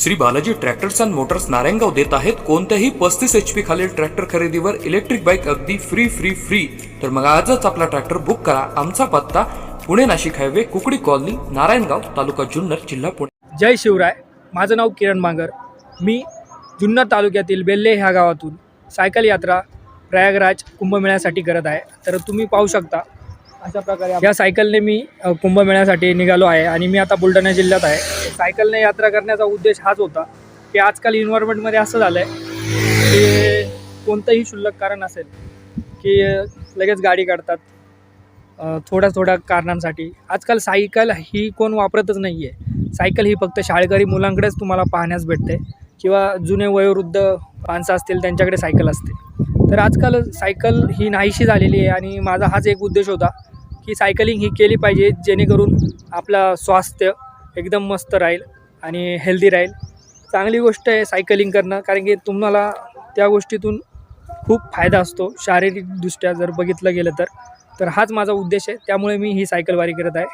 Shri Balaji tractors and motors Narayangaon देत आहेत. कोणत्याही पस्तीस एच पी खालील ट्रॅक्टर खरेदीवर इलेक्ट्रिक बाईक अगदी फ्री फ्री फ्री तर मग आजच आपला ट्रॅक्टर बुक करा. आमचा पत्ता पुणे नाशिक हायवे कुकडी कॉलनी नारायणगाव तालुका जुन्नर जिल्हा पुणे. जय शिवराय. माझं नाव किरण मांगर. मी जुन्नर तालुक्यातील बेल्ले ह्या गावातून सायकल यात्रा प्रयागराज कुंभमेळ्यासाठी करत आहे. तर तुम्ही पाहू शकता अशा प्रकारे या सायकलने मी कुंभमेळ्यासाठी निघालो आहे आणि मी आता बुलढाणा जिल्ह्यात आहे. सायकलने यात्रा करण्याचा उद्देश हाच होता की आजकाल इन्व्हायरमेंटमध्ये असं झालं आहे की कोणतंही क्षुल्लक कारण असेल की लगेच गाडी काढतात थोड्या थोड्या कारणांसाठी. आजकाल सायकल ही कोण वापरतच नाही आहे सायकल ही फक्त शाळकरी मुलांकडेच तुम्हाला पाहण्यास भेटते किंवा जुने वयोवृद्ध माणसं असतील त्यांच्याकडे सायकल असते. तर आजकाल सायकल ही नाहीशी झालेली आहे आणि माझा हाच एक उद्देश होता की सायकलिंग ही केली पाहिजे जेणेकरून आपलं स्वास्थ्य एकदम मस्त राहील आणि हेल्दी राहील. चांगली गोष्ट आहे सायकलिंग करणं कारण की तुम्हाला त्या गोष्टीतून खूप फायदा असतो शारीरिकदृष्ट्या जर बघितलं गेलं तर. तर हाच माझा उद्देश आहे त्यामुळे मी ही सायकलवारी करत आहे.